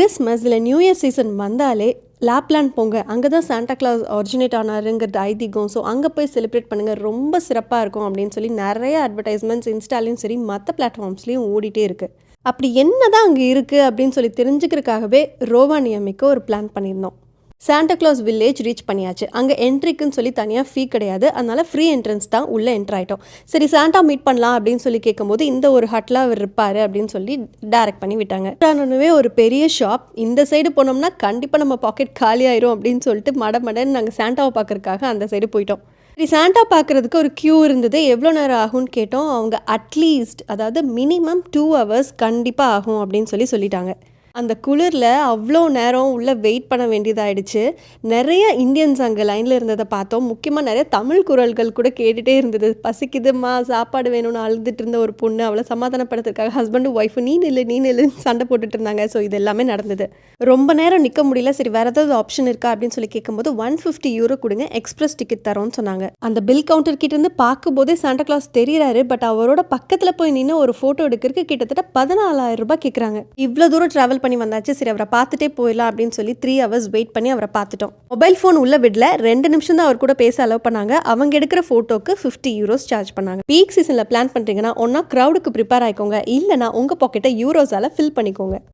Christmas இல்லை new year season வந்தாலே லேப்லேண்ட் போங்க. அங்கே தான் சாண்டா கிளாஸ் ஒரிஜினேட் ஆனாருங்கிறது ஐதீகம். ஸோ அங்கே போய் செலிப்ரேட் பண்ணுங்கள் ரொம்ப சிறப்பாக இருக்கும் அப்படின்னு சொல்லி நிறைய அட்வர்டைஸ்மெண்ட்ஸ் இன்ஸ்டாலையும் சரி மற்ற பிளாட்ஃபார்ம்ஸ்லேயும் ஓடிட்டே இருக்குது அப்படி என்ன தான் அங்கே இருக்குது அப்படின்னு சொல்லி தெரிஞ்சுக்கிறதுக்காகவே ரோவானியமிக்கு ஒரு பிளான் பண்ணியிருந்தோம். சாண்டா கிளாஸ் வில்லேஜ் ரீச் பண்ணியாச்சு. அங்கே என்ட்ரிக்குன்னு சொல்லி தனியாக ஃபீ கிடையாது. அதனால ஃப்ரீ என்ட்ரன்ஸ் தான் உள்ளே என்ட்ரு ஆகிட்டோம் சரி சாண்டா மீட் பண்ணலாம் அப்படின்னு சொல்லி கேட்கும்போது இந்த ஒரு ஹட்டில் அவர் இருப்பார் அப்படின்னு சொல்லி டேரக்ட் பண்ணி விட்டாங்க. ஆனவே ஒரு பெரிய ஷாப் இந்த சைடு போனோம்னா கண்டிப்பாக நம்ம பாக்கெட் காலி ஆயிரும் அப்படின்னு சொல்லிட்டு மட மடன்னு நாங்கள் சாண்டாவை பார்க்குறதுக்காக அந்த சைடு போயிட்டோம். சரி சாண்டா பார்க்குறதுக்கு ஒரு க்யூ இருந்தது. எவ்வளோ நேரம் ஆகும்னு கேட்டோம். அவங்க அட்லீஸ்ட் அதாவது மினிமம் டூ ஹவர்ஸ் கண்டிப்பாக ஆகும் அப்படின்னு சொல்லி சொல்லிட்டாங்க. அந்த குளிரில் அவ்வளோ நேரம் உள்ளே வெயிட் பண்ண வேண்டியதாயிடுச்சு. நிறைய இந்தியன்ஸ் அங்கே லைனில் இருந்ததை பார்த்தோம். முக்கியமாக நிறைய தமிழ் குரல்கள் கூட கேட்டுகிட்டே இருந்தது. பசிக்குதுமா சாப்பாடு வேணும்னு அழுதுட்டு இருந்த ஒரு பொண்ணு அவளை சமாதானப்படுத்துறதுக்காக ஹஸ்பண்டும் ஒய்ஃபு நீ நில்லு நீ நில்லுன்னு சண்டை போட்டுட்டு இருந்தாங்க. ஸோ இது எல்லாமே நடந்தது. ரொம்ப நேரம் நிற்க முடியல. சரி வேறு ஏதாவது ஆப்ஷன் இருக்கா அப்படின்னு சொல்லி கேட்கும்போது ஒன் ஃபிஃப்டி யூரோ கொடுங்க. எக்ஸ்பிரஸ் டிக்கெட் தரோம்னு சொன்னாங்க. அந்த பில் கவுண்டர் கிட்ட இருந்து பார்க்கும்போதே சாண்டா கிளாஸ் தெரியறாரு. பட் அவரோட பக்கத்தில் போய் நின்று ஒரு ஃபோட்டோ எடுக்கிறதுக்கு கிட்டத்தட்ட பதினாலாயிரம் ரூபாய் கேட்குறாங்க இவ்வளோ தூரம் ட்ராவல் பண்ணி வந்தாச்சு சரி அவரை பார்த்துட்டே போயிடலாம் அப்படின்னு சொல்லி த்ரீ ஹவர்ஸ் வெயிட் பண்ணி அவரை பார்த்துட்டோம். மொபைல் ஃபோன் உள்ள விடல ரெண்டு நிமிஷம் தான் அவர் கூட பேச அலோவ் பண்ணாங்க. அவங்க எடுக்கிற ஃபோட்டோக்கு ஃபிஃப்டி யூரோஸ் சார்ஜ் பண்ணாங்க. பீக் சீசனில் பிளான் பண்ணுறீங்கன்னா ஒன்றா க்ரௌடுக்கு ப்ரிப்பேர் ஆகிக்கோங்க இல்லைனா உங்கள் பாக்கெட்டை யூரோஸால் ஃபில் பண்ணிக்கோங்க.